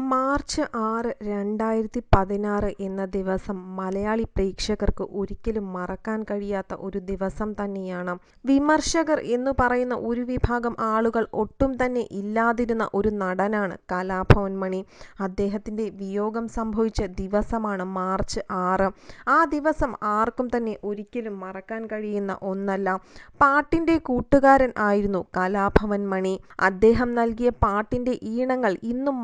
March ആറ് രണ്ടായിരത്തി പതിനാറ് എന്ന ദിവസം മലയാളി പ്രേക്ഷകർക്ക് ഒരിക്കലും മറക്കാൻ കഴിയാത്ത ഒരു ദിവസം തന്നെയാണ്. വിമർശകർ എന്ന് പറയുന്ന ഒരു വിഭാഗം ആളുകൾ ഒട്ടും തന്നെ ഇല്ലാതിരുന്ന ഒരു നടനാണ് കലാഭവൻ മണി. അദ്ദേഹത്തിന്റെ വിയോഗം സംഭവിച്ച ദിവസമാണ് മാർച്ച് ആറ്. ആ ദിവസം ആർക്കും തന്നെ ഒരിക്കലും മറക്കാൻ കഴിയുന്ന ഒന്നല്ല. പാട്ടിന്റെ കൂട്ടുകാരൻ ആയിരുന്നു കലാഭവൻ മണി. അദ്ദേഹം നൽകിയ പാട്ടിന്റെ ഈണങ്ങൾ ഇന്നും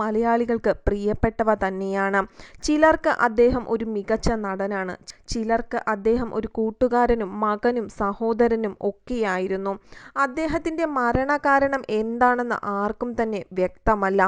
മലയാളികൾക്ക് പ്രിയപ്പെട്ടവ തന്നെയാണ്. ചിലർക്ക് അദ്ദേഹം ഒരു മികച്ച നടനാണ്. ചിലർക്ക് അദ്ദേഹം ഒരു കൂട്ടുകാരനും മകനും സഹോദരനും ഒക്കെയായിരുന്നു. അദ്ദേഹത്തിന്റെ മരണകാരണം എന്താണെന്ന് ആർക്കും തന്നെ വ്യക്തമല്ല.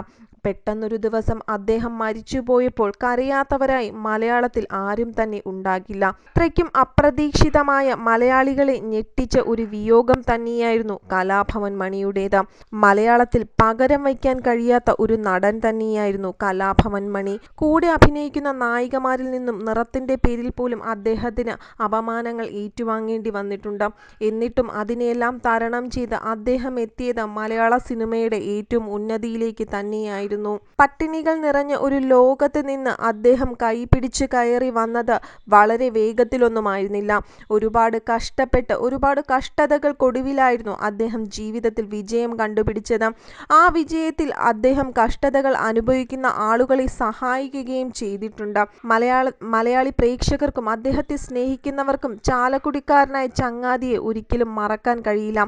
പെട്ടെന്നൊരു ദിവസം അദ്ദേഹം മരിച്ചുപോയപ്പോൾ കരയാത്തവരായി മലയാളത്തിൽ ആരും തന്നെ ഉണ്ടാകില്ല. അത്രയ്ക്കും അപ്രതീക്ഷിതമായ മലയാളികളെ ഞെട്ടിച്ച ഒരു വിയോഗം തന്നെയായിരുന്നു കലാഭവൻ മണിയുടേത്. മലയാളത്തിൽ പകരം വയ്ക്കാൻ കഴിയാത്ത ഒരു നടൻ തന്നെയായിരുന്നു കലാഭവൻ മണി. കൂടെ അഭിനയിക്കുന്ന നായികമാരിൽ നിന്നും നിറത്തിന്റെ പേരിൽ പോലും അദ്ദേഹത്തിന് അപമാനങ്ങൾ ഏറ്റുവാങ്ങേണ്ടി വന്നിട്ടുണ്ട്. എന്നിട്ടും അതിനെയെല്ലാം തരണം ചെയ്ത് അദ്ദേഹം എത്തിയത് മലയാള സിനിമയുടെ ഏറ്റവും ഉന്നതിയിലേക്ക് തന്നെയായിരുന്നു. പട്ടിണികൾ നിറഞ്ഞ ഒരു ലോകത്ത് നിന്ന് അദ്ദേഹം കൈപിടിച്ച് കയറി വന്നത് വളരെ വേഗത്തിലൊന്നുമായിരുന്നില്ല. ഒരുപാട് കഷ്ടപ്പെട്ട് ഒരുപാട് കഷ്ടതകൾക്കൊടുവിലായിരുന്നു അദ്ദേഹം ജീവിതത്തിൽ വിജയം കണ്ടുപിടിച്ചത്. ആ വിജയത്തിൽ അദ്ദേഹം കഷ്ടതകൾ അനുഭവിക്കുന്ന ആളുകളെ സഹായിക്കുകയും ചെയ്തിട്ടുണ്ട്. മലയാള മലയാളി പ്രേക്ഷകർക്കും അദ്ദേഹത്തെ സ്നേഹിക്കുന്നവർക്കും ചാലക്കുടിക്കാരനായ ചങ്ങാതിയെ ഒരിക്കലും മറക്കാൻ കഴിയില്ല.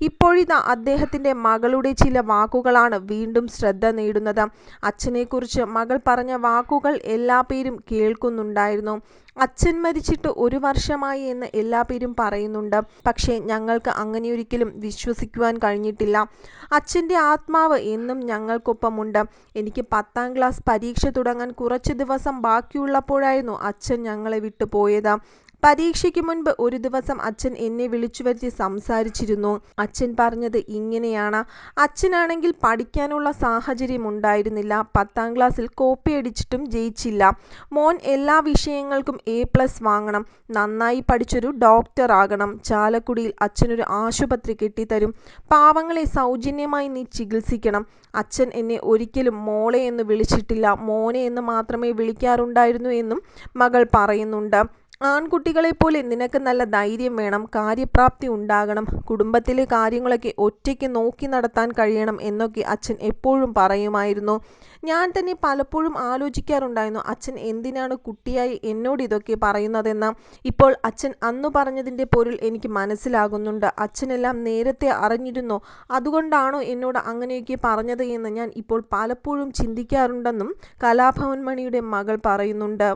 ഇപ്പോഴിതാ അദ്ദേഹത്തിന്റെ മകളുടെ ചില വാക്കുകളാണ് വീണ്ടും ശ്രദ്ധ നേടുന്നത്. അച്ഛനെക്കുറിച്ച് മകൾ പറഞ്ഞ വാക്കുകൾ എല്ലാ പേരും കേൾക്കുന്നുണ്ടായിരുന്നു. അച്ഛൻ മരിച്ചിട്ട് ഒരു വർഷമായി എന്ന് എല്ലാ പേരും പറയുന്നുണ്ട്. പക്ഷേ ഞങ്ങൾക്ക് അങ്ങനെയൊരിക്കലും വിശ്വസിക്കുവാൻ കഴിഞ്ഞിട്ടില്ല. അച്ഛന്റെ ആത്മാവ് എന്നും ഞങ്ങൾക്കൊപ്പമുണ്ട്. എനിക്ക് പത്താം ക്ലാസ് പരീക്ഷ തുടങ്ങാൻ കുറച്ച് ദിവസം ബാക്കിയുള്ളപ്പോഴായിരുന്നു അച്ഛൻ ഞങ്ങളെ വിട്ട് പോയത്. പരീക്ഷയ്ക്ക് മുൻപ് ഒരു ദിവസം അച്ഛൻ എന്നെ വിളിച്ചു വരുത്തി സംസാരിച്ചിരുന്നു. അച്ഛൻ പറഞ്ഞത് ഇങ്ങനെയാണ്. അച്ഛനാണെങ്കിൽ പഠിക്കാനുള്ള സാഹചര്യം ഉണ്ടായിരുന്നില്ല പത്താം ക്ലാസ്സിൽ കോപ്പി അടിച്ചിട്ടും ജയിച്ചില്ല. മോൻ എല്ലാ വിഷയങ്ങൾക്കും എ പ്ലസ് വാങ്ങണം. നന്നായി പഠിച്ചൊരു ഡോക്ടർ ആകണം. ചാലക്കുടിയിൽ അച്ഛനൊരു ആശുപത്രി കെട്ടിത്തരും. പാവങ്ങളെ സൗജന്യമായി നീ ചികിത്സിക്കണം. അച്ഛൻ എന്നെ ഒരിക്കലും മോളെ എന്ന് വിളിച്ചിട്ടില്ല. മോനെ എന്ന് മാത്രമേ വിളിക്കാറുണ്ടായിരുന്നു എന്നും മകൾ പറയുന്നുണ്ട്. ആൺകുട്ടികളെപ്പോലെ നിനക്ക് നല്ല ധൈര്യം വേണം. കാര്യപ്രാപ്തി ഉണ്ടാകണം. കുടുംബത്തിലെ കാര്യങ്ങളൊക്കെ ഒറ്റയ്ക്ക് നോക്കി നടത്താൻ കഴിയണം എന്നൊക്കെ അച്ഛൻ എപ്പോഴും പറയുമായിരുന്നു. ഞാൻ തന്നെ പലപ്പോഴും ആലോചിക്കാറുണ്ടായിരുന്നു അച്ഛൻ എന്തിനാണ് കുട്ടിയായി എന്നോട് ഇതൊക്കെ പറയുന്നതെന്ന്. ഇപ്പോൾ അച്ഛൻ അന്ന് പറഞ്ഞതിന്റെ പൊരുൾ എനിക്ക് മനസ്സിലാകുന്നുണ്ട്. അച്ഛനെല്ലാം നേരത്തെ അറിഞ്ഞിരുന്നോ അതുകൊണ്ടാണോ എന്നോട് അങ്ങനെയൊക്കെ പറഞ്ഞത് എന്ന് ഞാൻ ഇപ്പോൾ പലപ്പോഴും ചിന്തിക്കാറുണ്ടെന്നും കലാഭവൻ മണിയുടെ മകൾ പറയുന്നുണ്ട്.